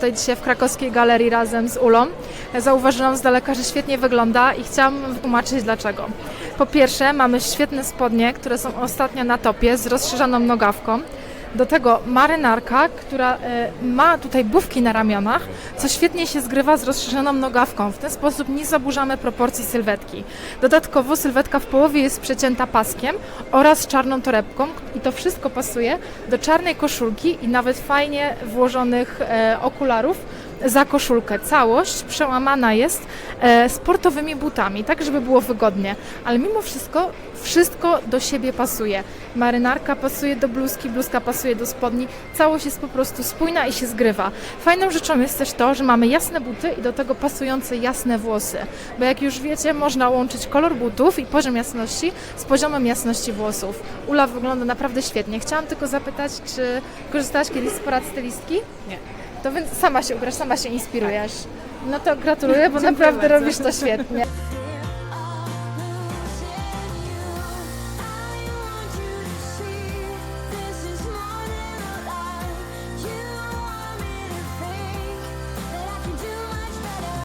tutaj dzisiaj w krakowskiej galerii razem z Ulą. Zauważyłam z daleka, że świetnie wygląda i chciałam wytłumaczyć dlaczego. Po pierwsze, mamy świetne spodnie, które są ostatnio na topie z rozszerzoną nogawką. Do tego marynarka, która e, ma tutaj bufki na ramionach, co świetnie się zgrywa z rozszerzoną nogawką. W ten sposób nie zaburzamy proporcji sylwetki. Dodatkowo sylwetka w połowie jest przecięta paskiem oraz czarną torebką i to wszystko pasuje do czarnej koszulki i nawet fajnie włożonych e, okularów za koszulkę. Całość przełamana jest e, sportowymi butami, tak żeby było wygodnie, ale mimo wszystko wszystko do siebie pasuje. Marynarka pasuje do bluzki, bluzka pasuje do spodni, całość jest po prostu spójna i się zgrywa. Fajną rzeczą jest też to, że mamy jasne buty i do tego pasujące jasne włosy, bo jak już wiecie, można łączyć kolor butów i poziom jasności z poziomem jasności włosów. Ula wygląda naprawdę świetnie. Chciałam tylko zapytać, czy korzystałaś kiedyś z porad stylistki? Nie. To więc sama się ubrasz, sama się inspirujesz. No to gratuluję, bo naprawdę robisz to świetnie.